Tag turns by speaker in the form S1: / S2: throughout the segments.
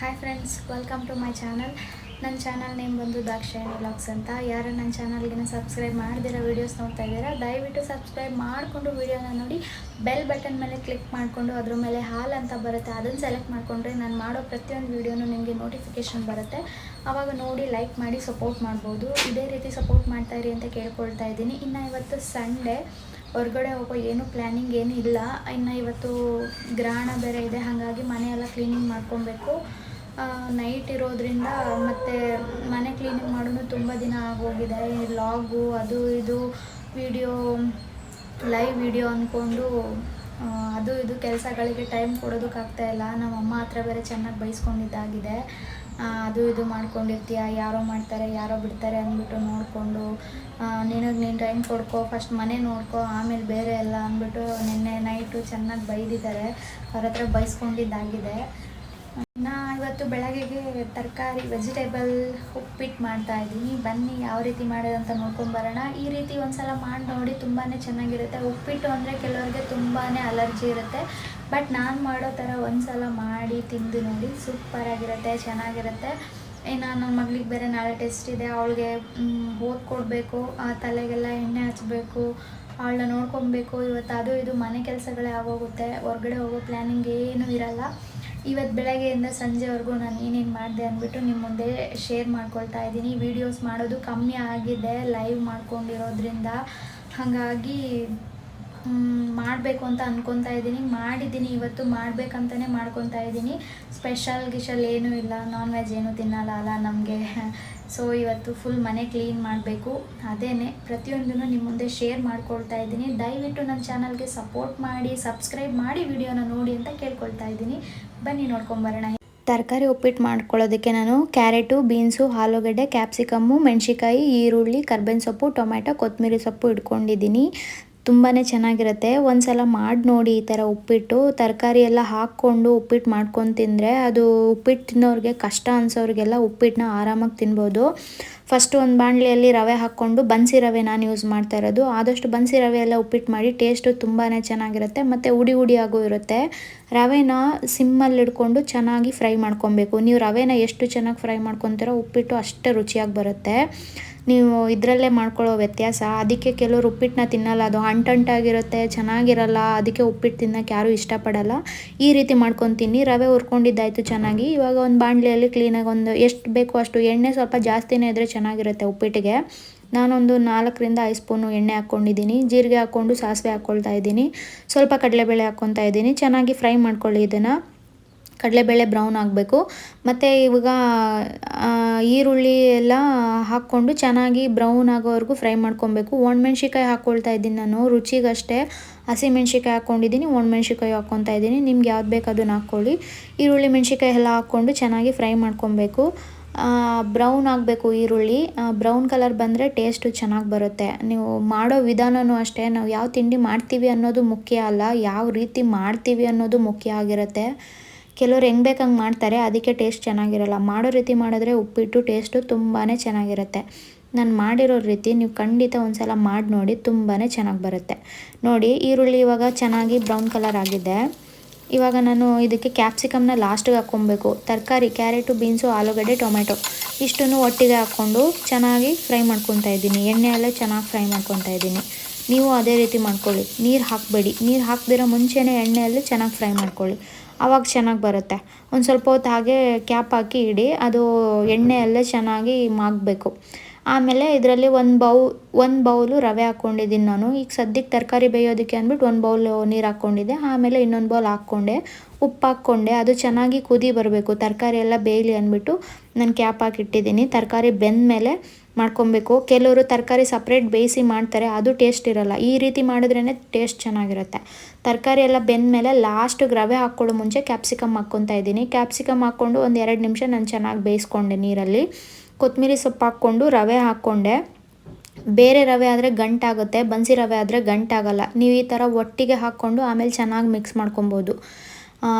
S1: Hi friends welcome to my channel ನನ್ನ channel name ಬಂದು Dakshayani vlogs ಅಂತ. ಯಾರು ನನ್ನ ಚಾನಲ್ಗಿನ ಸಬ್ಸ್ಕ್ರೈಬ್ ಮಾಡ್ದಿರೋ ವೀಡಿಯೋಸ್ ನೋಡ್ತಾ ಇದ್ದೀರಾ, ದಯವಿಟ್ಟು ಸಬ್ಸ್ಕ್ರೈಬ್ ಮಾಡಿಕೊಂಡು ವೀಡಿಯೋನ ನೋಡಿ. ಬೆಲ್ ಬಟನ್ ಮೇಲೆ ಕ್ಲಿಕ್ ಮಾಡಿಕೊಂಡು, ಅದ್ರ ಮೇಲೆ ಹಾಲ್ ಅಂತ ಬರುತ್ತೆ, ಅದನ್ನು ಸೆಲೆಕ್ಟ್ ಮಾಡಿಕೊಂಡ್ರೆ ನಾನು ಮಾಡೋ ಪ್ರತಿಯೊಂದು ವೀಡಿಯೋನು ನಿಮಗೆ ನೋಟಿಫಿಕೇಷನ್ ಬರುತ್ತೆ. ಆವಾಗ ನೋಡಿ ಲೈಕ್ ಮಾಡಿ ಸಪೋರ್ಟ್ ಮಾಡ್ಬೋದು. ಇದೇ ರೀತಿ ಸಪೋರ್ಟ್ ಮಾಡ್ತಾ ಇರಿ ಅಂತ ಕೇಳ್ಕೊಳ್ತಾ ಇದ್ದೀನಿ. ಇನ್ನು ಇವತ್ತು ಸಂಡೇ ಹೊರಗಡೆ ಹೋಗೋ ಏನು ಪ್ಲ್ಯಾನಿಂಗ್ ಏನು ಇಲ್ಲ ಇನ್ನು ಇವತ್ತು ಗ್ರಹಣ ಬೇರೆ ಇದೆ, ಹಾಗಾಗಿ ಮನೆಯೆಲ್ಲ ಕ್ಲೀನಿಂಗ್ ಮಾಡ್ಕೊಬೇಕು. ನೈಟ್ ಇರೋದ್ರಿಂದ ಮತ್ತು ಮನೆ ಕ್ಲೀನಿಂಗ್ ಮಾಡೋದು ತುಂಬ ದಿನ ಆಗೋಗಿದೆ. ಲಾಗು ಅದು ಇದು ವಿಡಿಯೋ ಲೈವ್ ವಿಡಿಯೋ ಅಂದ್ಕೊಂಡು ಅದು ಇದು ಕೆಲಸಗಳಿಗೆ ಟೈಮ್ ಕೊಡೋದಕ್ಕಾಗ್ತಾ ಇಲ್ಲ. ನಮ್ಮ ಅಮ್ಮ ಹತ್ರ ಬೇರೆ ಚೆನ್ನಾಗಿ ಬೈಸ್ಕೊಂಡಿದ್ದಾಗಿದೆ. ಅದು ಇದು ಮಾಡ್ಕೊಂಡಿರ್ತೀಯ, ಯಾರೋ ಮಾಡ್ತಾರೆ, ಯಾರೋ ಬಿಡ್ತಾರೆ ಅಂದ್ಬಿಟ್ಟು ನೋಡಿಕೊಂಡು ನಿನಗೆ ನೀನು ಟೈಮ್ ಕೊಡ್ಕೋ ಫಸ್ಟ್ ಮನೆ ನೋಡ್ಕೋ, ಆಮೇಲೆ ಬೇರೆ ಎಲ್ಲ ಅಂದ್ಬಿಟ್ಟು ನಿನ್ನೆ ನೈಟು ಚೆನ್ನಾಗಿ ಬೈದಿದ್ದಾರೆ. ಅವ್ರ ಹತ್ರ ಬೈಸ್ಕೊಂಡಿದ್ದಾಗಿದೆ. ನಾ ಇವತ್ತು ಬೆಳಗ್ಗೆಗೆ ತರಕಾರಿ ವೆಜಿಟೇಬಲ್ ಉಪ್ಪಿಟ್ಟು ಮಾಡ್ತಾ ಇದ್ದೀನಿ. ಬನ್ನಿ ಯಾವ ರೀತಿ ಮಾಡೋದಂತ ನೋಡ್ಕೊಂಡು ಬರೋಣ. ಈ ರೀತಿ ಒಂದ್ಸಲ ಮಾಡಿ ನೋಡಿ ತುಂಬಾ ಚೆನ್ನಾಗಿರುತ್ತೆ. ಉಪ್ಪಿಟ್ಟು ಅಂದರೆ ಕೆಲವರಿಗೆ ತುಂಬಾ ಅಲರ್ಜಿ ಇರುತ್ತೆ. ಬಟ್ ನಾನು ಮಾಡೋ ಥರ ಒಂದ್ಸಲ ಮಾಡಿ ತಿಂದು ನೋಡಿ ಸೂಪರಾಗಿರುತ್ತೆ ಚೆನ್ನಾಗಿರುತ್ತೆ. ಇನ್ನು ನನ್ನ ಮಗಳಿಗೆ ಬೇರೆ ನಾಳೆ ಟೆಸ್ಟ್ ಇದೆ. ಅವಳಿಗೆ ಆ ತಲೆಗೆಲ್ಲ ಎಣ್ಣೆ ಹಚ್ಚಬೇಕು ಅವಳನ್ನ ನೋಡ್ಕೊಬೇಕು. ಇವತ್ತು ಅದು ಇದು ಮನೆ ಕೆಲಸಗಳೇ ಆಗೋಗುತ್ತೆ. ಹೊರಗಡೆ ಹೋಗೋ ಪ್ಲ್ಯಾನಿಂಗ್ ಏನೂ ಇರಲ್ಲ. ಇವತ್ತು ಬೆಳಗ್ಗೆಯಿಂದ ಸಂಜೆವರೆಗೂ ನಾನು ಏನೇನು ಮಾಡಿದೆ ಅಂದ್ಬಿಟ್ಟು ನಿಮ್ಮ ಮುಂದೆ ಶೇರ್ ಮಾಡ್ಕೊಳ್ತಾ ಇದ್ದೀನಿ. ವೀಡಿಯೋಸ್ ಮಾಡೋದು ಕಮ್ಮಿ ಆಗಿದೆ ಲೈವ್ ಮಾಡ್ಕೊಂಡಿರೋದ್ರಿಂದ. ಹಾಗಾಗಿ ಮಾಡಬೇಕು ಅಂತ ಅಂದ್ಕೊತಾ ಇದ್ದೀನಿ. ಮಾಡಿದ್ದೀನಿ, ಇವತ್ತು ಮಾಡಬೇಕಂತಲೇ ಮಾಡ್ಕೊತಾ ಇದ್ದೀನಿ. ಸ್ಪೆಷಲ್ ಗಿಷಲ್ ಏನೂ ಇಲ್ಲ ನಾನ್ ವೆಜ್ ಏನೂ ತಿನ್ನಲ್ಲ ಅಲ್ಲ ನಮಗೆ. ಸೊ ಇವತ್ತು ಫುಲ್ ಮನೆ ಕ್ಲೀನ್ ಮಾಡಬೇಕು. ಅದೇನೆ, ಪ್ರತಿಯೊಂದನ್ನು ನಿಮ್ಮ ಮುಂದೆ ಶೇರ್ ಮಾಡ್ಕೊಳ್ತಾ ಇದ್ದೀನಿ. ದಯವಿಟ್ಟು ನನ್ನ ಚಾನಲ್ಗೆ ಸಪೋರ್ಟ್ ಮಾಡಿ ಸಬ್ಸ್ಕ್ರೈಬ್ ಮಾಡಿ ವಿಡಿಯೋನ ನೋಡಿ ಅಂತ ಕೇಳ್ಕೊಳ್ತಾ ಇದ್ದೀನಿ. ಬನ್ನಿ ನೋಡ್ಕೊಂಬರೋಣ ತರಕಾರಿ ಉಪ್ಪಿಟ್ಟು ಮಾಡ್ಕೊಳ್ಳೋದಕ್ಕೆ ನಾನು ಕ್ಯಾರೆಟು, ಬೀನ್ಸು, ಆಲೂಗಡ್ಡೆ, ಕ್ಯಾಪ್ಸಿಕಮ್ಮು ಮೆಣಸಿಕಾಯಿ ಈರುಳ್ಳಿ, ಕರ್ಬೇವಿನ ಸೊಪ್ಪು, ಟೊಮ್ಯಾಟೊ, ಕೊತ್ತಂಬರಿ ಸೊಪ್ಪು ಇಟ್ಕೊಂಡಿದ್ದೀನಿ. ತುಂಬಾ ಚೆನ್ನಾಗಿರುತ್ತೆ. ಒಂದು ಸಲ ಮಾಡಿ ನೋಡಿ ಈ ಥರ ಉಪ್ಪಿಟ್ಟು, ತರಕಾರಿ ಎಲ್ಲ ಹಾಕ್ಕೊಂಡು ಉಪ್ಪಿಟ್ಟು ಮಾಡ್ಕೊಂಡು ತಿಂದರೆ ಅದು ಉಪ್ಪಿಟ್ಟು ತಿನ್ನೋರಿಗೆ ಕಷ್ಟ ಅನ್ಸೋರಿಗೆಲ್ಲ ಉಪ್ಪಿಟ್ಟನ್ನ ಆರಾಮಾಗಿ ತಿನ್ಬೋದು. ಫಸ್ಟ್ ಒಂದು ಬಾಣಲಿಯಲ್ಲಿ ರವೆ ಹಾಕ್ಕೊಂಡು ಬನ್ಸಿ ರವೆ ನಾನು ಯೂಸ್ ಮಾಡ್ತಾ ಇರೋದು. ಆದಷ್ಟು ಬನ್ಸಿ ರವೆ ಎಲ್ಲ ಉಪ್ಪಿಟ್ಟು ಮಾಡಿ ಟೇಸ್ಟು ತುಂಬಾ ಚೆನ್ನಾಗಿರುತ್ತೆ. ಮತ್ತು ಉಡಿ ಉಡಿಯಾಗೂ ಇರುತ್ತೆ. ರವೆನ ಸಿಮ್ಮಲ್ಲಿ ಇಡ್ಕೊಂಡು ಚೆನ್ನಾಗಿ ಫ್ರೈ ಮಾಡ್ಕೊಬೇಕು. ನೀವು ರವೆನ ಎಷ್ಟು ಚೆನ್ನಾಗಿ ಫ್ರೈ ಮಾಡ್ಕೊತೀರೋ ಉಪ್ಪಿಟ್ಟು ಅಷ್ಟೇ ರುಚಿಯಾಗಿ ಬರುತ್ತೆ. ನೀವು ಇದರಲ್ಲೇ ಮಾಡ್ಕೊಳ್ಳೋ ವ್ಯತ್ಯಾಸ. ಅದಕ್ಕೆ ಕೆಲವರು ಉಪ್ಪಿಟ್ಟನ್ನ ತಿನ್ನಲ್ಲ. ಅದು ಅಂಟಂಟಾಗಿರುತ್ತೆ ಚೆನ್ನಾಗಿರಲ್ಲ, ಅದಕ್ಕೆ ಉಪ್ಪಿಟ್ಟು ತಿನ್ನೋಕ್ಕೆ ಯಾರೂ ಇಷ್ಟಪಡಲ್ಲ. ಈ ರೀತಿ ಮಾಡ್ಕೊತೀನಿ ರವೆ ಹುರ್ಕೊಂಡಿದ್ದಾಯಿತು ಚೆನ್ನಾಗಿ. ಇವಾಗ ಒಂದು ಬಾಣಲಿಯಲ್ಲಿ ಕ್ಲೀನಾಗಿ ಒಂದು ಎಷ್ಟು ಬೇಕು ಅಷ್ಟು ಎಣ್ಣೆ ಸ್ವಲ್ಪ ಜಾಸ್ತಿನೇ ಇದ್ದರೆ ಚೆನ್ನಾಗಿರುತ್ತೆ ಉಪ್ಪಿಟ್ಟಿಗೆ. ನಾನೊಂದು ನಾಲ್ಕರಿಂದ ಐದು ಸ್ಪೂನು ಎಣ್ಣೆ ಹಾಕ್ಕೊಂಡಿದ್ದೀನಿ. ಜೀರಿಗೆ ಹಾಕ್ಕೊಂಡು ಸಾಸಿವೆ ಹಾಕ್ಕೊಳ್ತಾ ಇದ್ದೀನಿ. ಸ್ವಲ್ಪ ಕಡಲೆಬೇಳೆ ಹಾಕ್ಕೊತಾ ಇದ್ದೀನಿ. ಚೆನ್ನಾಗಿ ಫ್ರೈ ಮಾಡ್ಕೊಳ್ಳಿ ಇದನ್ನು. ಕಡಲೆಬೇಳೆ ಬ್ರೌನ್ ಆಗಬೇಕು. ಮತ್ತು ಇವಾಗ ಈರುಳ್ಳಿ ಎಲ್ಲ ಹಾಕ್ಕೊಂಡು ಚೆನ್ನಾಗಿ ಬ್ರೌನ್ ಆಗೋವರೆಗೂ ಫ್ರೈ ಮಾಡ್ಕೊಬೇಕು. ಒಣಮೆಣ್ಸಿಕಾಯಿ ಹಾಕ್ಕೊಳ್ತಾ ಇದ್ದೀನಿ ನಾನು, ರುಚಿಗಷ್ಟೇ. ಹಸಿಮೆಣ್ಸಿಕಾಯಿ ಹಾಕ್ಕೊಂಡಿದ್ದೀನಿ ಒಣಮೆಣ್ಸಿಕಾಯಿ ಹಾಕ್ಕೊತಾ ಇದ್ದೀನಿ. ನಿಮ್ಗೆ ಯಾವ್ದು ಬೇಕು ಅದನ್ನು ಹಾಕ್ಕೊಳ್ಳಿ. ಈರುಳ್ಳಿ ಮೆಣ್ಸಿಕಾಯಿ ಎಲ್ಲ ಹಾಕ್ಕೊಂಡು ಚೆನ್ನಾಗಿ ಫ್ರೈ ಮಾಡ್ಕೊಬೇಕು. ಬ್ರೌನ್ ಆಗಬೇಕು ಈರುಳ್ಳಿ. ಬ್ರೌನ್ ಕಲರ್ ಬಂದರೆ ಟೇಸ್ಟು ಚೆನ್ನಾಗಿ ಬರುತ್ತೆ. ನೀವು ಮಾಡೋ ವಿಧಾನವೂ ಅಷ್ಟೇ, ನಾವು ಯಾವ ತಿಂಡಿ ಮಾಡ್ತೀವಿ ಅನ್ನೋದು ಮುಖ್ಯ ಅಲ್ಲ, ಯಾವ ರೀತಿ ಮಾಡ್ತೀವಿ ಅನ್ನೋದು ಮುಖ್ಯ ಆಗಿರುತ್ತೆ. ಕೆಲವ್ರು ಹೆಂಗೆ ಬೇಕು ಹಂಗೆ ಮಾಡ್ತಾರೆ, ಅದಕ್ಕೆ ಟೇಸ್ಟ್ ಚೆನ್ನಾಗಿರಲ್ಲ. ಮಾಡೋ ರೀತಿ ಮಾಡಿದ್ರೆ ಉಪ್ಪಿಟ್ಟು ಟೇಸ್ಟು ತುಂಬಾ ಚೆನ್ನಾಗಿರುತ್ತೆ. ನಾನು ಮಾಡಿರೋ ರೀತಿ ನೀವು ಖಂಡಿತ ಒಂದ್ಸಲ ಮಾಡಿ ನೋಡಿ ತುಂಬಾ ಚೆನ್ನಾಗಿ ಬರುತ್ತೆ. ನೋಡಿ, ಈರುಳ್ಳಿ ಇವಾಗ ಚೆನ್ನಾಗಿ ಬ್ರೌನ್ ಕಲರ್ ಆಗಿದೆ. ಇವಾಗ ನಾನು ಇದಕ್ಕೆ ಕ್ಯಾಪ್ಸಿಕಮ್ನ ಲಾಸ್ಟಿಗೆ ಹಾಕ್ಕೊಬೇಕು. ತರಕಾರಿ ಕ್ಯಾರೆಟು ಬೀನ್ಸು ಆಲೂಗಡ್ಡೆ ಟೊಮೆಟೊ ಇಷ್ಟನ್ನು ಒಟ್ಟಿಗೆ ಹಾಕ್ಕೊಂಡು ಚೆನ್ನಾಗಿ ಫ್ರೈ ಮಾಡ್ಕೊತಾ ಇದ್ದೀನಿ. ಎಣ್ಣೆಯಲ್ಲೇ ಚೆನ್ನಾಗಿ ಫ್ರೈ ಮಾಡ್ಕೊತಾ ಇದ್ದೀನಿ. ನೀವು ಅದೇ ರೀತಿ ಮಾಡ್ಕೊಳ್ಳಿ. ನೀರು ಹಾಕಬೇಡಿ. ನೀರು ಹಾಕ್ದಿರೋ ಮುಂಚೆನೇ ಎಣ್ಣೆಯಲ್ಲಿ ಚೆನ್ನಾಗಿ ಫ್ರೈ ಮಾಡ್ಕೊಳ್ಳಿ. ಆವಾಗ ಚೆನ್ನಾಗಿ ಬರುತ್ತೆ. ಒಂದು ಸ್ವಲ್ಪ ಹೊತ್ತು ಹಾಗೆ ಕ್ಯಾಪ್ ಹಾಕಿ ಇಡಿ, ಅದು ಎಣ್ಣೆಯಲ್ಲೇ ಚೆನ್ನಾಗಿ ಮಾಗಬೇಕು. ಆಮೇಲೆ ಇದರಲ್ಲಿ ಒಂದು ಬೌ, ಒಂದು ಬೌಲು ರವೆ ಹಾಕ್ಕೊಂಡಿದ್ದೀನಿ ನಾನು. ಈಗ ಸದ್ಯಕ್ಕೆ ತರಕಾರಿ ಬೇಯೋದಕ್ಕೆ ಅಂದ್ಬಿಟ್ಟು ಒಂದು ಬೌಲ್ ನೀರು ಹಾಕ್ಕೊಂಡಿದ್ದೆ. ಆಮೇಲೆ ಇನ್ನೊಂದು ಬೌಲ್ ಹಾಕ್ಕೊಂಡೆ. ಉಪ್ಪು ಹಾಕ್ಕೊಂಡೆ. ಅದು ಚೆನ್ನಾಗಿ ಕುದಿ ಬರಬೇಕು. ತರಕಾರಿ ಎಲ್ಲ ಬೇಯಲಿ ಅಂದ್ಬಿಟ್ಟು ನಾನು ಕ್ಯಾಪ್ ಹಾಕಿಟ್ಟಿದ್ದೀನಿ. ತರಕಾರಿ ಬೆಂದ ಮೇಲೆ ಮಾಡ್ಕೊಬೇಕು. ಕೆಲವರು ತರಕಾರಿ ಸಪ್ರೇಟ್ ಬೇಯಿಸಿ ಮಾಡ್ತಾರೆ, ಅದು ಟೇಸ್ಟ್ ಇರಲ್ಲ. ಈ ರೀತಿ ಮಾಡಿದ್ರೇ ಟೇಸ್ಟ್ ಚೆನ್ನಾಗಿರುತ್ತೆ. ತರಕಾರಿ ಎಲ್ಲ ಬೆಂದ ಮೇಲೆ ಲಾಸ್ಟಿಗೆ ರವೆ ಹಾಕ್ಕೊಳ್ಳೋ ಮುಂಚೆ ಕ್ಯಾಪ್ಸಿಕಮ್ ಹಾಕ್ಕೊತಾ ಇದ್ದೀನಿ. ಕ್ಯಾಪ್ಸಿಕಮ್ ಹಾಕ್ಕೊಂಡು ಒಂದು ಎರಡು ನಿಮಿಷ ನಾನು ಚೆನ್ನಾಗಿ ಬೇಯಿಸ್ಕೊಂಡೆ ನೀರಲ್ಲಿ. ಕೊತ್ತಂಬರಿ ಸೊಪ್ಪು ಹಾಕ್ಕೊಂಡು ರವೆ ಹಾಕ್ಕೊಂಡೆ. ಬೇರೆ ರವೆ ಆದರೆ ಗಂಟಾಗುತ್ತೆ, ಬನ್ಸಿ ರವೆ ಆದರೆ ಗಂಟಾಗಲ್ಲ. ನೀವು ಈ ಥರ ಒಟ್ಟಿಗೆ ಹಾಕ್ಕೊಂಡು ಆಮೇಲೆ ಚೆನ್ನಾಗಿ ಮಿಕ್ಸ್ ಮಾಡ್ಕೊಬೋದು.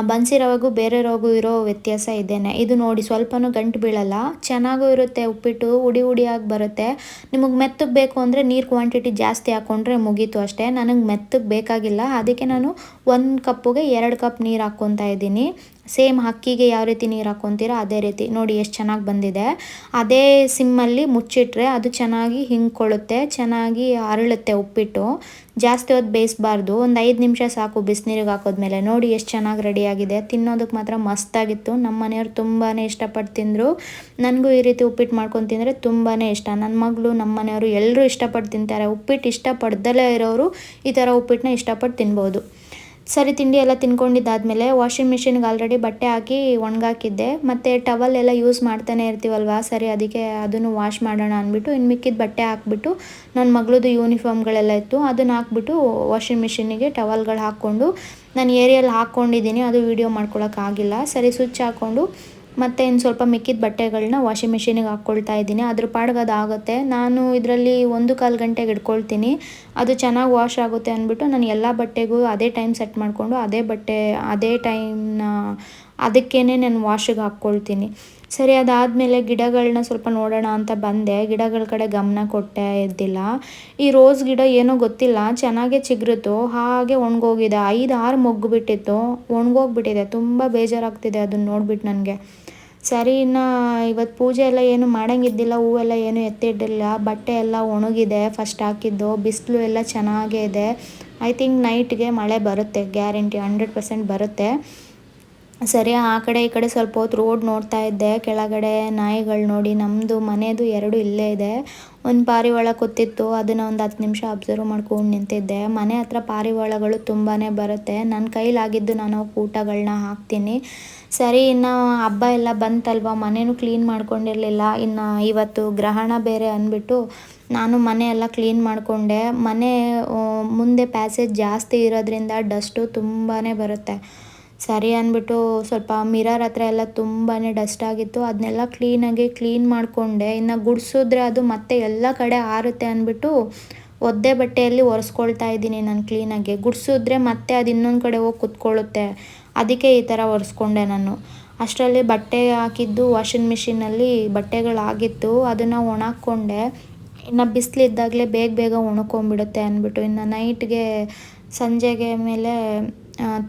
S1: ಬನ್ಸಿ ರವೆಗೂ ಬೇರೆ ರವೆಗೂ ಇರೋ ವ್ಯತ್ಯಾಸ ಇದೇನೆ. ಇದು ನೋಡಿ ಸ್ವಲ್ಪನೂ ಗಂಟು ಬೀಳಲ್ಲ. ಚೆನ್ನಾಗೂ ಇರುತ್ತೆ, ಉಪ್ಪಿಟ್ಟು ಉಡಿ ಉಡಿಯಾಗಿ ಬರುತ್ತೆ. ನಿಮಗೆ ಮೆತ್ತಗೆ ಬೇಕು ಅಂದರೆ ನೀರು ಕ್ವಾಂಟಿಟಿ ಜಾಸ್ತಿ ಹಾಕ್ಕೊಂಡ್ರೆ ಮುಗೀತು ಅಷ್ಟೇ. ನನಗೆ ಮೆತ್ತಗೆ ಬೇಕಾಗಿಲ್ಲ. ಅದಕ್ಕೆ ನಾನು ಒಂದು ಕಪ್ಪುಗೆ ಎರಡು ಕಪ್ ನೀರು ಹಾಕ್ಕೊತಾ ಇದ್ದೀನಿ. ಸೇಮ್ ಹಕ್ಕಿಗೆ ಯಾವ ರೀತಿ ನೀರು ಹಾಕ್ಕೊತೀರೋ ಅದೇ ರೀತಿ. ನೋಡಿ ಎಷ್ಟು ಚೆನ್ನಾಗಿ ಬಂದಿದೆ. ಅದೇ ಸಿಮ್ಮಲ್ಲಿ ಮುಚ್ಚಿಟ್ರೆ ಅದು ಚೆನ್ನಾಗಿ ಹಿಂಗ್ಕೊಳ್ಳುತ್ತೆ ಚೆನ್ನಾಗಿ ಅರಳುತ್ತೆ ಉಪ್ಪಿಟ್ಟು. ಜಾಸ್ತಿ ಹೊತ್ತು ಬೇಯಿಸಬಾರ್ದು. ಒಂದು ಐದು ನಿಮಿಷ ಸಾಕು ಬಿಸಿನೀರಿಗೆ ಹಾಕೋದ್ಮೇಲೆ. ನೋಡಿ ಎಷ್ಟು ಚೆನ್ನಾಗಿ ರೆಡಿಯಾಗಿದೆ ತಿನ್ನೋದಕ್ಕೆ ಮಾತ್ರ ಮಸ್ತಾಗಿತ್ತು. ನಮ್ಮ ಮನೆಯವ್ರು ತುಂಬಾ ಇಷ್ಟಪಟ್ಟು ತಿಂದರು. ನನಗೂ ಈ ರೀತಿ ಉಪ್ಪಿಟ್ಟು ಮಾಡ್ಕೊಂಡು ತಿಂದರೆ ತುಂಬಾ ಇಷ್ಟ. ನನ್ನ ಮಗಳು ನಮ್ಮ ಮನೆಯವರು ಎಲ್ಲರೂ ಇಷ್ಟಪಟ್ಟು ತಿಂತಾರೆ. ಉಪ್ಪಿಟ್ಟು ಇಷ್ಟಪಡ್ದಲೇ ಇರೋರು ಈ ಥರ ಉಪ್ಪಿಟ್ಟನ್ನ ಇಷ್ಟಪಟ್ಟು ತಿನ್ಬೋದು. ಸರಿ, ತಿಂಡಿ ಎಲ್ಲ ತಿನ್ಕೊಂಡಿದ್ದಾದಮೇಲೆ ವಾಷಿಂಗ್ ಮಿಷಿನ್ಗೆ ಆಲ್ರೆಡಿ ಬಟ್ಟೆ ಹಾಕಿ ಒಣಗಾಕಿದ್ದೆ. ಮತ್ತು ಟವಲ್ ಎಲ್ಲ ಯೂಸ್ ಮಾಡ್ತಾನೆ ಇರ್ತೀವಲ್ವ, ಸರಿ ಅದಕ್ಕೆ ಅದನ್ನು ವಾಶ್ ಮಾಡೋಣ ಅಂದ್ಬಿಟ್ಟು ಇನ್ನು ಮಿಕ್ಕಿದ ಬಟ್ಟೆ ಹಾಕ್ಬಿಟ್ಟು ನನ್ನ ಮಗಳದು ಯೂನಿಫಾರ್ಮ್ಗಳೆಲ್ಲ ಇತ್ತು, ಅದನ್ನು ಹಾಕ್ಬಿಟ್ಟು ವಾಷಿಂಗ್ ಮಿಷಿನಿಗೆ ಟವಲ್ಗಳು ಹಾಕ್ಕೊಂಡು ನಾನು ಏರಿಯಲ್ಲಿ ಹಾಕ್ಕೊಂಡಿದ್ದೀನಿ, ಅದು ವೀಡಿಯೋ ಮಾಡ್ಕೊಳಕ್ಕಾಗಿಲ್ಲ ಸರಿ ಸ್ವಿಚ್ ಹಾಕ್ಕೊಂಡು ಮತ್ತು ಇನ್ನು ಸ್ವಲ್ಪ ಮಿಕ್ಕಿದ ಬಟ್ಟೆಗಳನ್ನ ವಾಷಿಂಗ್ ಮಿಷಿನಿಗೆ ಹಾಕ್ಕೊಳ್ತಾ ಇದ್ದೀನಿ. ಅದ್ರ ಪಾಡ್ಗೆ ಅದು ಆಗುತ್ತೆ. ನಾನು ಇದರಲ್ಲಿ ಒಂದು ಕಾಲು ಗಂಟೆಗೆ ಇಟ್ಕೊಳ್ತೀನಿ ಅದು ಚೆನ್ನಾಗಿ ವಾಶ್ ಆಗುತ್ತೆ ಅಂದ್ಬಿಟ್ಟು ನಾನು ಎಲ್ಲ ಬಟ್ಟೆಗೂ ಅದೇ ಟೈಮ್ ಸೆಟ್ ಮಾಡಿಕೊಂಡು ಅದೇ ಬಟ್ಟೆ, ಅದೇ ಟೈಮ್ನ ಅದಕ್ಕೇ ನಾನು ವಾಶಿಗೆ ಹಾಕ್ಕೊಳ್ತೀನಿ. ಸರಿ, ಅದಾದಮೇಲೆ ಗಿಡಗಳನ್ನ ಸ್ವಲ್ಪ ನೋಡೋಣ ಅಂತ ಬಂದೆ. ಗಿಡಗಳ ಕಡೆ ಗಮನ ಕೊಟ್ಟೆ ಇದ್ದಿಲ್ಲ. ಈ ರೋಸ್ ಗಿಡ ಏನೋ ಗೊತ್ತಿಲ್ಲ. ಚೆನ್ನಾಗೇ ಚಿಗುರಿತು ಹಾಗೆ ಒಣಗೋಗಿದೆ. ಐದು, ಆರು ಮೊಗ್ಗು ಬಿಟ್ಟಿತ್ತು. ಒಣಗೋಗ್ಬಿಟ್ಟಿದೆ. ತುಂಬ ಬೇಜಾರಾಗ್ತಿದೆ ಅದನ್ನ ನೋಡ್ಬಿಟ್ಟು ನನಗೆ. ಸರಿ, ಇನ್ನು ಇವತ್ತು ಪೂಜೆ ಎಲ್ಲ ಏನು ಮಾಡೋಂಗಿದ್ದಿಲ್ಲ ಹೂವೆಲ್ಲ ಏನು ಎತ್ತಿಡ್ಡಿಲ್ಲ ಬಟ್ಟೆ ಎಲ್ಲ ಒಣಗಿದೆ ಫಸ್ಟ್ ಹಾಕಿದ್ದು, ಬಿಸಿಲು ಎಲ್ಲ ಚೆನ್ನಾಗೇ ಇದೆ. ಐ ಥಿಂಕ್ ನೈಟ್ಗೆ ಮಳೆ ಬರುತ್ತೆ ಗ್ಯಾರಂಟಿ ಹಂಡ್ರೆಡ್ ಪರ್ಸೆಂಟ್ ಬರುತ್ತೆ. ಸರಿ, ಆ ಕಡೆ ಈ ಕಡೆ ಸ್ವಲ್ಪ ಹೊತ್ತು ರೋಡ್ ನೋಡ್ತಾ ಇದ್ದೆ. ಕೆಳಗಡೆ ನಾಯಿಗಳು ನೋಡಿ ನಮ್ಮದು ಮನೆಯದು ಎರಡು ಇಲ್ಲೇ ಇದೆ. ಒಂದು ಪಾರಿವಾಳ ಕೂತಿತ್ತು, ಅದನ್ನು ಒಂದು ಹತ್ತು ನಿಮಿಷ ಅಬ್ಸರ್ವ್ ಮಾಡ್ಕೊಂಡು ನಿಂತಿದ್ದೆ. ಮನೆ ಹತ್ರ ಪಾರಿವಾಳಗಳು ತುಂಬಾ ಬರುತ್ತೆ. ನನ್ನ ಕೈಲಾಗಿದ್ದು ನಾನು ಊಟಗಳನ್ನ ಹಾಕ್ತೀನಿ. ಸರಿ, ಇನ್ನು ಹಬ್ಬ ಎಲ್ಲ ಬಂತಲ್ವ? ಮನೇನು ಕ್ಲೀನ್ ಮಾಡ್ಕೊಂಡಿರಲಿಲ್ಲ. ಇನ್ನು ಇವತ್ತು ಗ್ರಹಣ ಬೇರೆ ಅಂದ್ಬಿಟ್ಟು ನಾನು ಮನೆ ಎಲ್ಲ ಕ್ಲೀನ್ ಮಾಡಿಕೊಂಡೆ. ಮನೆ ಮುಂದೆ ಪ್ಯಾಸೇಜ್ ಜಾಸ್ತಿ ಇರೋದ್ರಿಂದ ಡಸ್ಟು ತುಂಬಾ ಬರುತ್ತೆ. ಸರಿ ಅಂದ್ಬಿಟ್ಟು ಸ್ವಲ್ಪ ಮಿರರ್ ಹತ್ರ ಎಲ್ಲ ತುಂಬಾ ಡಸ್ಟ್ ಆಗಿತ್ತು. ಅದನ್ನೆಲ್ಲ ಕ್ಲೀನಾಗಿ ಕ್ಲೀನ್ ಮಾಡಿಕೊಂಡೆ. ಇನ್ನು ಗುಡಿಸಿದ್ರೆ ಅದು ಮತ್ತೆ ಎಲ್ಲ ಕಡೆ ಆರುತ್ತೆ ಅಂದ್ಬಿಟ್ಟು ಒದ್ದೆ ಬಟ್ಟೆಯಲ್ಲಿ ಒರೆಸ್ಕೊಳ್ತಾ ಇದ್ದೀನಿ ನಾನು ಕ್ಲೀನಾಗಿ ಗುಡಿಸಿದ್ರೆ ಮತ್ತೆ ಅದು ಇನ್ನೊಂದು ಕಡೆ ಹೋಗಿ ಕುತ್ಕೊಳ್ಳುತ್ತೆ. ಅದಕ್ಕೆ ಈ ಥರ ಒರೆಸ್ಕೊಂಡೆ ನಾನು. ಅಷ್ಟರಲ್ಲಿ ಬಟ್ಟೆ ಹಾಕಿದ್ದು ವಾಷಿಂಗ್ ಮಿಷಿನಲ್ಲಿ ಬಟ್ಟೆಗಳಾಗಿತ್ತು. ಅದನ್ನು ಒಣಾಕ್ಕೊಂಡೆ ಇನ್ನು ಬಿಸಿಲಿದ್ದಾಗಲೇ ಬೇಗ ಬೇಗ ಒಣಕೊಂಬಿಡುತ್ತೆ ಅಂದ್ಬಿಟ್ಟು ಇನ್ನು ನೈಟ್ಗೆ ಸಂಜೆಗೆ ಮೇಲೆ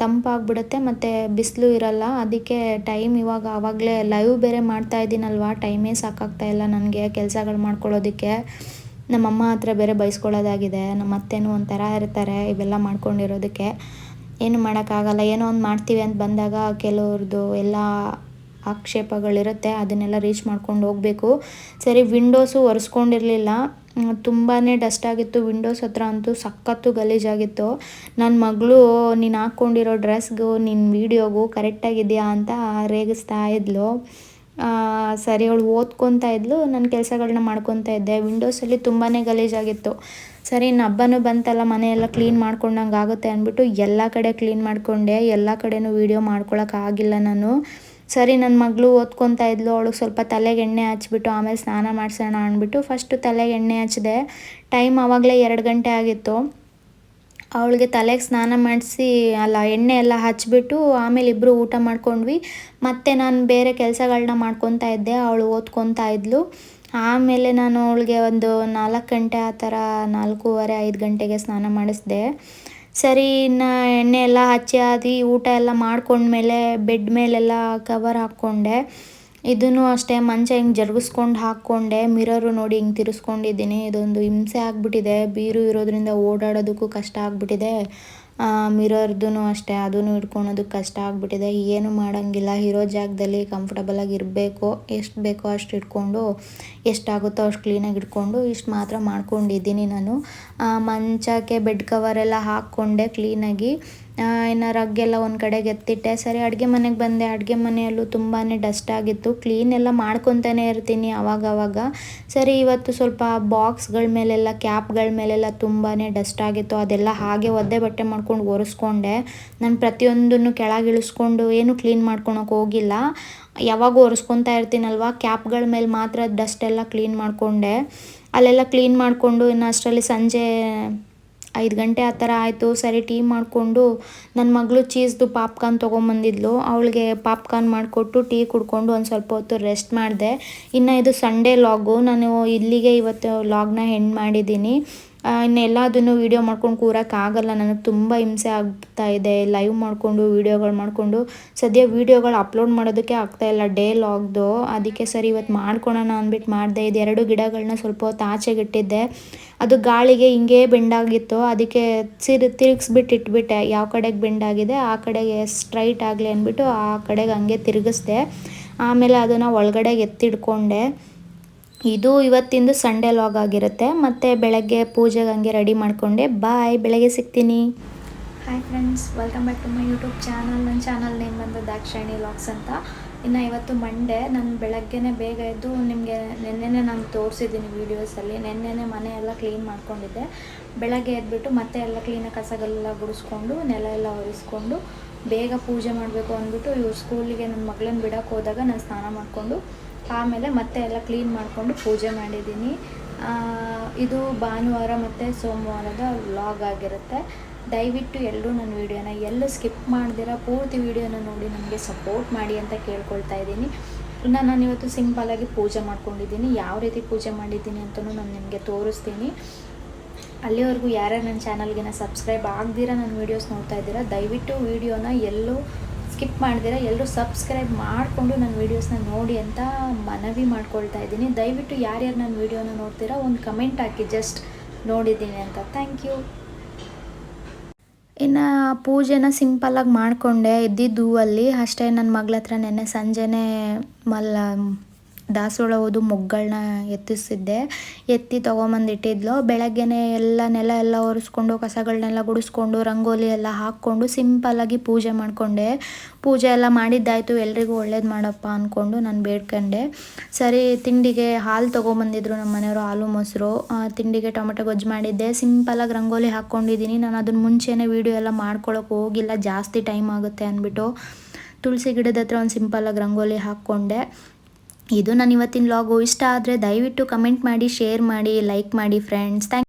S1: ತಂಪಾಗ್ಬಿಡುತ್ತೆ ಮತ್ತು ಬಿಸಿಲು ಇರಲ್ಲ. ಅದಕ್ಕೆ ಟೈಮ್ ಇವಾಗ ಆವಾಗಲೇ ಲೈವ್ ಬೇರೆ ಮಾಡ್ತಾ ಇದ್ದೀನಲ್ವ? ಟೈಮೇ ಸಾಕಾಗ್ತಾ ಇಲ್ಲ ನನಗೆ ಕೆಲಸಗಳು ಮಾಡ್ಕೊಳ್ಳೋದಕ್ಕೆ. ನಮ್ಮಮ್ಮ ಹತ್ರ ಬೇರೆ ಬೈಸ್ಕೊಳ್ಳೋದಾಗಿದೆ. ನಮ್ಮ ಅತ್ತೆನೂ ಒಂಥರ ಇರ್ತಾರೆ, ಇವೆಲ್ಲ ಮಾಡ್ಕೊಂಡಿರೋದಕ್ಕೆ. ಏನು ಮಾಡೋಕ್ಕಾಗಲ್ಲ. ಏನೋ ಒಂದು ಮಾಡ್ತೀವಿ ಅಂತ ಬಂದಾಗ ಕೆಲವ್ರದ್ದು ಎಲ್ಲ ಆಕ್ಷೇಪಗಳಿರುತ್ತೆ, ಅದನ್ನೆಲ್ಲ ರೀಚ್ ಮಾಡ್ಕೊಂಡು ಹೋಗಬೇಕು. ಸರಿ ವಿಂಡೋಸು ಒರೆಸ್ಕೊಂಡಿರಲಿಲ್ಲ. ತುಂಬಾ ಡಸ್ಟ್ ಆಗಿತ್ತು. ವಿಂಡೋಸ್ ಹತ್ರ ಅಂತೂ ಸಖತ್ತು ಗಲೀಜಾಗಿತ್ತು ನನ್ನ ಮಗಳು, ನೀನು ಹಾಕ್ಕೊಂಡಿರೋ ಡ್ರೆಸ್ಗೂ ನಿನ್ನ ವೀಡಿಯೋಗೂ ಕರೆಕ್ಟಾಗಿದೆಯಾ ಅಂತ ರೇಗಿಸ್ತಾ ಇದ್ಲು. ಸರಿ, ಅವಳು ಓದ್ಕೊತಾ ಇದ್ಲು. ನನ್ನ ಕೆಲಸಗಳನ್ನ ಮಾಡ್ಕೊತಾ ಇದ್ದೆ. ವಿಂಡೋಸಲ್ಲಿ ತುಂಬಾ ಗಲೀಜಾಗಿತ್ತು ಸರಿ ನನ್ನ ಹಬ್ಬನೂ ಬಂತಲ್ಲ, ಮನೆಯೆಲ್ಲ ಕ್ಲೀನ್ ಮಾಡ್ಕೊಂಡಂಗೆ ಆಗುತ್ತೆ ಅಂದ್ಬಿಟ್ಟು ಎಲ್ಲ ಕಡೆ ಕ್ಲೀನ್ ಮಾಡಿಕೊಂಡೆ. ಎಲ್ಲ ಕಡೆನೂ ವೀಡಿಯೋ ಮಾಡ್ಕೊಳಕ್ಕಾಗಿಲ್ಲ ನಾನು. ಸರಿ ನನ್ನ ಮಗಳು ಓದ್ಕೊತಾ ಇದ್ಲು ಅವಳಿಗೆ ಸ್ವಲ್ಪ ತಲೆಗೆ ಎಣ್ಣೆ ಹಚ್ಬಿಟ್ಟು ಆಮೇಲೆ ಸ್ನಾನ ಮಾಡಿಸೋಣ ಅಂದ್ಬಿಟ್ಟು ಫಸ್ಟು ತಲೆಗೆ ಎಣ್ಣೆ ಹಚ್ಚಿದೆ ಟೈಮ್ ಆವಾಗಲೇ ಎರಡು ಗಂಟೆ ಆಗಿತ್ತು. ಅವಳಿಗೆ ತಲೆಗೆ ಸ್ನಾನ ಮಾಡಿಸಿ, ಅಲ್ಲ, ಎಣ್ಣೆ ಎಲ್ಲ ಹಚ್ಬಿಟ್ಟು ಆಮೇಲೆ ಇಬ್ಬರು ಊಟ ಮಾಡ್ಕೊಂಡ್ವಿ. ಮತ್ತು ನಾನು ಬೇರೆ ಕೆಲಸಗಳನ್ನ ಮಾಡ್ಕೊತಾ ಇದ್ದೆ, ಅವಳು ಓದ್ಕೊತಾ ಇದ್ಲು. ಆಮೇಲೆ ನಾನು ಅವಳಿಗೆ ಒಂದು ನಾಲ್ಕು ಗಂಟೆ ಆ ಥರ ನಾಲ್ಕೂವರೆ, ಐದು ಗಂಟೆಗೆ ಸ್ನಾನ ಮಾಡಿಸಿದೆ. ಸರಿ, ಇನ್ನು ಎಣ್ಣೆ ಎಲ್ಲ ಹಚ್ಚಿ ಆದಿ ಊಟ ಎಲ್ಲ ಮಾಡ್ಕೊಂಡ್ಮೇಲೆ ಬೆಡ್ ಮೇಲೆಲ್ಲ ಕವರ್ ಹಾಕ್ಕೊಂಡೆ. ಇದನ್ನು ಅಷ್ಟೇ ಮಂಚ ಹಿಂಗೆ ಜರುಗಿಸ್ಕೊಂಡು ಹಾಕ್ಕೊಂಡೆ. ಮಿರರು ನೋಡಿ ಹಿಂಗೆ ತಿರ್ಸ್ಕೊಂಡಿದ್ದೀನಿ. ಇದೊಂದು ಹಿಂಸೆ ಆಗಿಬಿಟ್ಟಿದೆ. ಬೀರು ಇರೋದ್ರಿಂದ ಓಡಾಡೋದಕ್ಕೂ ಕಷ್ಟ ಆಗಿಬಿಟ್ಟಿದೆ. ಮಿರರ್ದು ಅಷ್ಟೇ ಅದೂ ಹಿಡ್ಕೊಳೋದು ಕಷ್ಟ ಆಗಿಬಿಟ್ಟಿದೆ. ಏನು ಮಾಡೋಂಗಿಲ್ಲ, ಇರೋ ಜಾಗದಲ್ಲಿ ಕಂಫರ್ಟಬಲಾಗಿ ಇರಬೇಕು. ಎಷ್ಟು ಬೇಕೋ ಅಷ್ಟು ಇಟ್ಕೊಂಡು, ಎಷ್ಟಾಗುತ್ತೋ ಅಷ್ಟು ಕ್ಲೀನಾಗಿ ಇಟ್ಕೊಂಡು, ಇಷ್ಟು ಮಾತ್ರ ಮಾಡ್ಕೊಂಡಿದ್ದೀನಿ ನಾನು. ಮಂಚಕ್ಕೆ ಬೆಡ್ ಕವರೆಲ್ಲ ಹಾಕ್ಕೊಂಡೆ ಕ್ಲೀನಾಗಿ ಇನ್ನು ರಗ್ಗೆಲ್ಲ ಒಂದು ಕಡೆಗೆ ಎತ್ತಿಟ್ಟೆ ಸರಿ, ಅಡುಗೆ ಮನೆಗೆ ಬಂದೆ. ಅಡುಗೆ ಮನೆಯಲ್ಲೂ ತುಂಬಾ ಡಸ್ಟ್ ಆಗಿತ್ತು. ಕ್ಲೀನ್ ಎಲ್ಲ ಮಾಡ್ಕೊತಾನೆ ಇರ್ತೀನಿ ಅವಾಗವಾಗ. ಸರಿ, ಇವತ್ತು ಸ್ವಲ್ಪ ಬಾಕ್ಸ್ಗಳ ಮೇಲೆಲ್ಲ, ಕ್ಯಾಪ್ಗಳ ಮೇಲೆಲ್ಲ ತುಂಬಾ ಡಸ್ಟ್ ಆಗಿತ್ತು. ಅದೆಲ್ಲ ಹಾಗೆ ಒದ್ದೆ ಬಟ್ಟೆ ಮಾಡ್ಕೊಂಡು ಒರೆಸ್ಕೊಂಡೆ. ನಾನು ಪ್ರತಿಯೊಂದನ್ನು ಕೆಳಗೆ ಇಳಿಸ್ಕೊಂಡು ಏನು ಕ್ಲೀನ್ ಮಾಡ್ಕೊಳಕ್ಕೆ ಹೋಗಿಲ್ಲ. ಯಾವಾಗ ಒರೆಸ್ಕೊತಾ ಇರ್ತೀನಲ್ವ, ಕ್ಯಾಪ್ಗಳ ಮೇಲೆ ಮಾತ್ರ ಡಸ್ಟ್ ಎಲ್ಲ ಕ್ಲೀನ್ ಮಾಡಿಕೊಂಡೆ. ಅಲ್ಲೆಲ್ಲ ಕ್ಲೀನ್ ಮಾಡಿಕೊಂಡು ಇನ್ನು ಅಷ್ಟರಲ್ಲಿ ಸಂಜೆ ಐದು ಗಂಟೆ ಆ ಥರ ಆಯಿತು, ಸರಿ ಟೀ ಮಾಡಿಕೊಂಡು ನನ್ನ ಮಗಳು ಚೀಸ್ದು ಪಾಪ್ಕಾರ್ನ್ ತೊಗೊಂಬಂದಿದ್ಲು. ಅವಳಿಗೆ ಪಾಪ್ಕಾರ್ನ್ ಮಾಡಿಕೊಟ್ಟು ಟೀ ಕುಡ್ಕೊಂಡು ಒಂದು ಸ್ವಲ್ಪ ಹೊತ್ತು ರೆಸ್ಟ್ ಮಾಡಿದೆ. ಇನ್ನು ಇದು ಸಂಡೇ ಲಾಗು ನಾನು ಇಲ್ಲಿಗೆ ಇವತ್ತು ಲಾಗ್ನ ಹೆಂಡ್ ಮಾಡಿದ್ದೀನಿ. ಇನ್ನೆಲ್ಲದನ್ನು ವೀಡಿಯೋ ಮಾಡ್ಕೊಂಡು ಕೂರೋಕ್ಕಾಗಲ್ಲ ನನಗೆ ತುಂಬ ಹಿಂಸೆ ಆಗ್ತಾ ಇದೆ. ಲೈವ್ ಮಾಡಿಕೊಂಡು ವೀಡಿಯೋಗಳು ಮಾಡಿಕೊಂಡು. ಸದ್ಯ ವೀಡಿಯೋಗಳು ಅಪ್ಲೋಡ್ ಮಾಡೋದಕ್ಕೆ ಆಗ್ತಾಯಿಲ್ಲ ಡೇ ಲಾಗ್ದು ಅದಕ್ಕೆ ಸರಿ ಇವತ್ತು ಮಾಡ್ಕೊಳೋಣ ಅಂದ್ಬಿಟ್ಟು ಮಾಡಿದೆ ಇದು ಎರಡು ಗಿಡಗಳನ್ನ ಸ್ವಲ್ಪ ಹೊತ್ತು ಆಚೆಗಿಟ್ಟಿದ್ದೆ. ಅದು ಗಾಳಿಗೆ ಹಿಂಗೆ ಬೆಂಡಾಗಿತ್ತು. ಅದಕ್ಕೆ ಸಿರ್ ತಿರುಗಿಸ್ಬಿಟ್ಟು ಇಟ್ಬಿಟ್ಟೆ. ಯಾವ ಕಡೆಗೆ ಬೆಂಡಾಗಿದೆ, ಆ ಕಡೆಗೆ ಸ್ಟ್ರೈಟ್ ಆಗಲಿ ಅಂದ್ಬಿಟ್ಟು ಆ ಕಡೆಗೆ ಹಂಗೆ ತಿರುಗಿಸ್ದೆ. ಆಮೇಲೆ ಅದನ್ನು ಒಳಗಡೆಗೆ ಎತ್ತಿಡ್ಕೊಂಡೆ. ಇದು ಇವತ್ತಿಂದು ಸಂಡೇ ಲಾಗ್ ಆಗಿರುತ್ತೆ. ಮತ್ತು ಬೆಳಗ್ಗೆ ಪೂಜೆಗೆ ಹಂಗೆ ರೆಡಿ ಮಾಡಿಕೊಂಡೆ. ಬಾಯ್ ಬೆಳಗ್ಗೆ ಸಿಗ್ತೀನಿ. Hi friends welcome back to my YouTube channel ನನ್ನ ಚಾನಲ್ ನೇಮ್ ಬಂದು ದಾಕ್ಷಾಯಣಿ ಲಾಗ್ಸ್ ಅಂತ. ಇನ್ನು ಇವತ್ತು ಮಂಡೇ ನಾನು ಬೆಳಗ್ಗೆನೇ ಬೇಗ ಎದ್ದು ನಿಮಗೆ ನೆನ್ನೆನೇ ನಾನು ತೋರಿಸಿದ್ದೀನಿ ವೀಡಿಯೋಸಲ್ಲಿ ನೆನ್ನೆನೇ ಮನೆ ಎಲ್ಲ ಕ್ಲೀನ್ ಮಾಡ್ಕೊಂಡಿದ್ದೆ. ಬೆಳಗ್ಗೆ ಎದ್ಬಿಟ್ಟು ಮತ್ತೆ ಎಲ್ಲ ಕ್ಲೀನಾಗಿ ಕಸಗಳೆಲ್ಲ ಗುಡಿಸ್ಕೊಂಡು, ನೆಲ ಎಲ್ಲ ಒರೆಸ್ಕೊಂಡು ಬೇಗ ಪೂಜೆ ಮಾಡಬೇಕು ಅಂದ್ಬಿಟ್ಟು ಇವ್ರು ಸ್ಕೂಲಿಗೆ ನನ್ನ ಮಗಳನ್ನ ಬಿಡೋಕೆ ಹೋದಾಗ ನಾನು ಸ್ನಾನ ಮಾಡಿಕೊಂಡು ಆಮೇಲೆ ಮತ್ತೆ ಎಲ್ಲ ಕ್ಲೀನ್ ಮಾಡಿಕೊಂಡು ಪೂಜೆ ಮಾಡಿದ್ದೀನಿ. ಇದು ಭಾನುವಾರ ಮತ್ತು ಸೋಮವಾರದ ವ್ಲಾಗ್ ಆಗಿರುತ್ತೆ. ದಯವಿಟ್ಟು ಎಲ್ಲರೂ ನನ್ನ ವೀಡಿಯೋನ ಎಲ್ಲೂ ಸ್ಕಿಪ್ ಮಾಡ್ದಿರ, ಪೂರ್ತಿ ವೀಡಿಯೋನ ನೋಡಿ ನನಗೆ ಸಪೋರ್ಟ್ ಮಾಡಿ ಅಂತ ಕೇಳ್ಕೊಳ್ತಾ ಇದ್ದೀನಿ. ಇನ್ನು ನಾನು ಇವತ್ತು ಸಿಂಪಲಾಗಿ ಪೂಜೆ ಮಾಡ್ಕೊಂಡಿದ್ದೀನಿ. ಯಾವ ರೀತಿ ಪೂಜೆ ಮಾಡಿದ್ದೀನಿ ಅಂತಲೂ ನಾನು ನಿಮಗೆ ತೋರಿಸ್ತೀನಿ. ಅಲ್ಲಿವರೆಗೂ ಯಾರ್ಯಾರು ನನ್ನ ಚಾನಲ್ಗೆ ಸಬ್ಸ್ಕ್ರೈಬ್ ಆಗದಿರ, ನನ್ನ ವೀಡಿಯೋಸ್ ನೋಡ್ತಾ ಇದ್ದೀರಾ, ದಯವಿಟ್ಟು ವೀಡಿಯೋನ ಎಲ್ಲೂ ಸ್ಕಿಪ್ ಮಾಡಿದಿರ ಎಲ್ಲರೂ ಸಬ್ಸ್ಕ್ರೈಬ್ ಮಾಡಿಕೊಂಡು ನನ್ನ ವೀಡಿಯೋಸ್ನ ನೋಡಿ ಅಂತ ಮನವಿ ಮಾಡ್ಕೊಳ್ತಾ ಇದ್ದೀನಿ. ದಯವಿಟ್ಟು ಯಾರ್ಯಾರು ನನ್ನ ವೀಡಿಯೋನ ನೋಡ್ತೀರಾ, ಒಂದು ಕಮೆಂಟ್ ಹಾಕಿ ಜಸ್ಟ್ ನೋಡಿದ್ದೀನಿ ಅಂತ. ಥ್ಯಾಂಕ್ ಯು ಇನ್ನು ಪೂಜೆನ ಸಿಂಪಲ್ಲಾಗಿ ಮಾಡಿಕೊಂಡೆ ಇದ್ದಿದ್ದು ಅಲ್ಲಿ. ಅಷ್ಟೇ ನನ್ನ ಮಗಳ ಹತ್ರ ನೆನ್ನೆ ಸಂಜೆನೇ ಮಲ್ಲ ದಾಸವಾಳ ಓದು ಮೊಗ್ಗಳನ್ನ ಎತ್ತಿಸಿದ್ದೆ ಎತ್ತಿ ತೊಗೊಂಬಂದಿಟ್ಟಿದ್ಲು. ಬೆಳಗ್ಗೆನೆ ಎಲ್ಲ ನೆಲ ಎಲ್ಲ ಒರೆಸ್ಕೊಂಡು ಕಸಗಳನ್ನೆಲ್ಲ ಗುಡಿಸ್ಕೊಂಡು, ರಂಗೋಲಿ ಎಲ್ಲ ಹಾಕ್ಕೊಂಡು ಸಿಂಪಲ್ಲಾಗಿ ಪೂಜೆ ಮಾಡಿಕೊಂಡೆ. ಪೂಜೆ ಎಲ್ಲ ಮಾಡಿದ್ದಾಯಿತು. ಎಲ್ರಿಗೂ ಒಳ್ಳೇದು ಮಾಡಪ್ಪ ಅಂದ್ಕೊಂಡು ನಾನು ಬೇಡ್ಕೊಂಡೆ. ಸರಿ, ತಿಂಡಿಗೆ ಹಾಲು ತೊಗೊಂಬಂದಿದ್ರು ನಮ್ಮ ಮನೆಯವರು, ಹಾಲು, ಮೊಸರು. ತಿಂಡಿಗೆ ಟೊಮೆಟೊ ಗೊಜ್ಜು ಮಾಡಿದ್ದೆ. ಸಿಂಪಲ್ಲಾಗಿ ರಂಗೋಲಿ ಹಾಕ್ಕೊಂಡಿದ್ದೀನಿ. ನಾನು ಅದನ್ನು ಮುಂಚೆನೇ ವೀಡಿಯೋ ಎಲ್ಲ ಮಾಡ್ಕೊಳಕ್ಕೆ ಹೋಗಿಲ್ಲ. ಜಾಸ್ತಿ ಟೈಮ್ ಆಗುತ್ತೆ ಅಂದ್ಬಿಟ್ಟು ತುಳಸಿ ಗಿಡದ ಹತ್ರ ಒಂದು ಸಿಂಪಲ್ಲಾಗಿ ರಂಗೋಲಿ ಹಾಕ್ಕೊಂಡೆ. ಇದು ನಾನು ಇವತ್ತಿನ ಲಾಗು ಇಷ್ಟ ಆದರೆ ದಯವಿಟ್ಟು ಕಮೆಂಟ್ ಮಾಡಿ ಶೇರ್ ಮಾಡಿ ಲೈಕ್ ಮಾಡಿ ಫ್ರೆಂಡ್ಸ್ ಥ್ಯಾಂಕ್